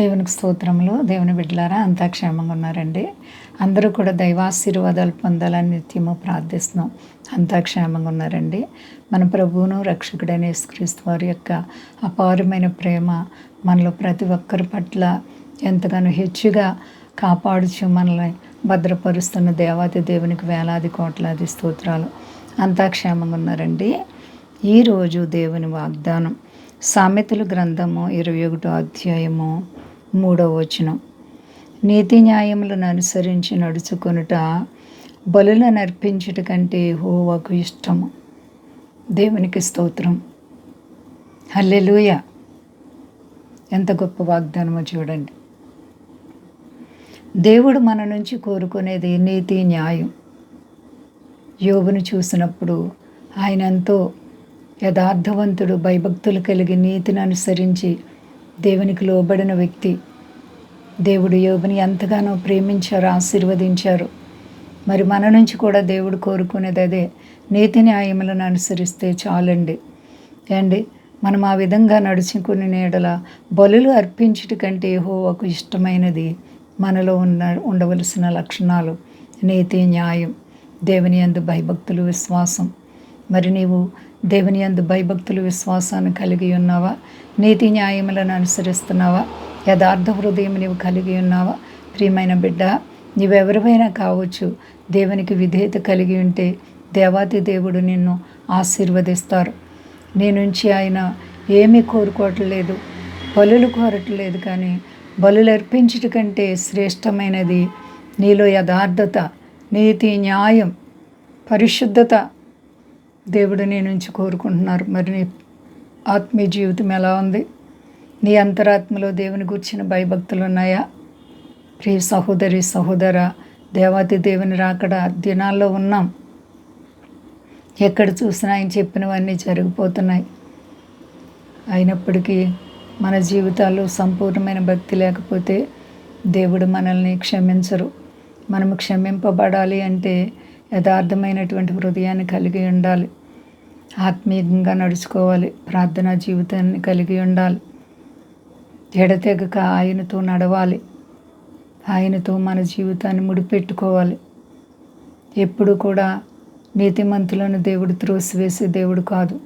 దేవునికి స్తోత్రములు. దేవుని బిడ్డలారా అంతా క్షేమంగా ఉన్నారండి. అందరూ కూడా దైవాశీర్వాదాలు పొందాలని నిత్యము ప్రార్థిస్తున్నాం. అంతా క్షేమంగా ఉన్నారండి. మన ప్రభువును రక్షకుడైన యేసుక్రీస్తు వారి యొక్క అపారమైన ప్రేమ మనలో ప్రతి ఒక్కరి పట్ల ఎంతగానో హెచ్చుగా కాపాడుచు మనల్ని భద్రపరుస్తున్న దేవాది దేవునికి వేలాది కోట్లాది స్తోత్రాలు. అంతా క్షేమంగా ఉన్నారండి. ఈరోజు దేవుని వాగ్దానం. సామెతలు గ్రంథము ఇరవై ఒకటో అధ్యాయము మూడవ వచనం. నీతి న్యాయములను అనుసరించి నడుచుకొనుట బలులను అర్పించుట కంటే హోవాకు ఇష్టము. దేవునికి స్తోత్రం. హల్లెలూయ. ఎంత గొప్ప వాగ్దానమో చూడండి. దేవుడు మన నుంచి కోరుకునేది నీతి న్యాయం. యోగును చూసినప్పుడు ఆయన ఎంతో యథార్థవంతుడు భయభక్తులు కలిగి నీతిని అనుసరించి దేవునికి లోబడిన వ్యక్తి. దేవుడు యోగుని ఎంతగానో ప్రేమించారు ఆశీర్వదించారు. మరి మన నుంచి కూడా దేవుడు కోరుకునేది అదే. నీతి న్యాయములను అనుసరిస్తే చాలండి. అండి మనం ఆ విధంగా నడుచుకుని నీడల బలులు అర్పించుట కంటే హోవకు ఇష్టమైనది మనలో ఉన్న ఉండవలసిన లక్షణాలు. నీతి న్యాయం దేవుని అందు భయభక్తులు విశ్వాసం. మరి నీవు దేవుని అందు భయభక్తులు విశ్వాసాన్ని కలిగి ఉన్నావా? నీతి న్యాయములను అనుసరిస్తున్నావా? యథార్థ హృదయం నీవు కలిగి ఉన్నావా? ప్రియమైన బిడ్డ నీవెవరివైనా కావచ్చు దేవునికి విధేయత కలిగి ఉంటే దేవాతి దేవుడు నిన్ను ఆశీర్వదిస్తారు. నీ నుంచి ఆయన ఏమీ కోరుకోవట్లేదు బలులు కోరట్లేదు కానీ బలులు అర్పించుట కంటే శ్రేష్టమైనది నీలో యథార్థత నీతి న్యాయం పరిశుద్ధత దేవుడు నీ నుంచి కోరుకుంటున్నారు. మరి నీ ఆత్మీయ జీవితం ఎలా ఉంది? నీ అంతరాత్మలో దేవుని గుర్చిన భయభక్తులు ఉన్నాయా? ప్రియ సహోదరి సహోదర దేవాతి దేవుని రాకడ దినాల్లో ఉన్నాం. ఎక్కడ చూసినా ఆయన చెప్పినవన్నీ జరిగిపోతున్నాయి. అయినప్పటికీ మన జీవితాల్లో సంపూర్ణమైన భక్తి లేకపోతే దేవుడు మనల్ని క్షమించరు. మనము క్షమింపబడాలి అంటే యథార్థమైనటువంటి హృదయాన్ని కలిగి ఉండాలి. ఆత్మీయంగా నడుచుకోవాలి. ప్రార్థనా జీవితాన్ని కలిగి ఉండాలి. ఎడతెగక ఆయనతో నడవాలి. ఆయనతో మన జీవితాన్ని ముడిపెట్టుకోవాలి. ఎప్పుడు కూడా నీతిమంతులను దేవుడు త్రోసివేసే దేవుడు కాదు.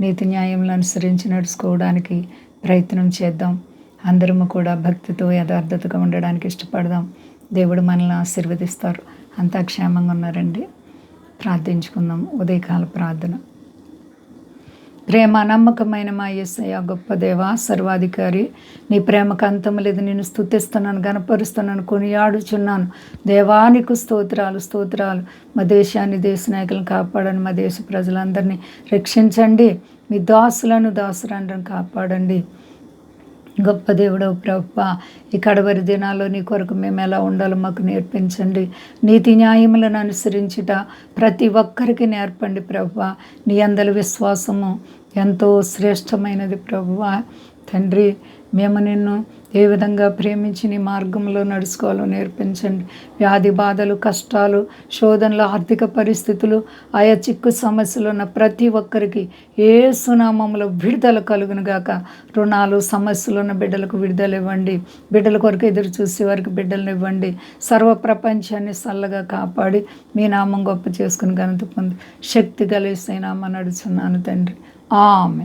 నీతి న్యాయములను అనుసరించి నడుచుకోవడానికి ప్రయత్నం చేద్దాం. అందరము కూడా భక్తితో యథార్థతగా ఉండడానికి ఇష్టపడదాం. దేవుడు మనల్ని ఆశీర్వదిస్తారు. అంతా క్షేమంగా ఉన్నారండి ప్రార్థించుకుందాం. ఉదయకాల ప్రార్థన. ప్రేమ నమ్మకమైన మా ఎస్ఐ గొప్ప దేవ సర్వాధికారి నీ ప్రేమకు అంతం లేదు నేను స్థుతిస్తున్నాను గనపరుస్తున్నాను కొనియాడుచున్నాను. దేవానికి స్తోత్రాలు స్తోత్రాలు. మా దేశాన్ని దేశ నాయకులను కాపాడండి. మా దేశ ప్రజలందరినీ రక్షించండి. మీ దాసులను దాసురండ్రని కాపాడండి. గొప్ప దేవుడు ప్రభ. ఈ కడవరి దినాల్లో నీ కొరకు మేము ఎలా ఉండాలో మాకు నేర్పించండి. నీతి న్యాయములను అనుసరించుట ప్రతి ఒక్కరికి నేర్పండి ప్రభ. నీ అందరి విశ్వాసము ఎంతో శ్రేష్టమైనది ప్రభువ తండ్రి మేము నిన్ను ఏ విధంగా ప్రేమించి నీ మార్గంలో నడుచుకోవాలో నేర్పించండి. వ్యాధి బాధలు కష్టాలు శోధనలు ఆర్థిక పరిస్థితులు ఆయా చిక్కు సమస్యలు ఉన్న ప్రతి ఒక్కరికి ఏ సునామంలో విడుదల కలుగును గాక రుణాలు సమస్యలు ఉన్న బిడ్డలకు విడుదల ఇవ్వండి. బిడ్డల కొరకు ఎదురు చూసే వారికి బిడ్డలను ఇవ్వండి. సర్వ ప్రపంచాన్ని చల్లగా కాపాడి మీ నామం గొప్ప చేసుకుని ఘనత పొంది శక్తి కలిసే నామం నడుచున్నాను తండ్రి. ఆమె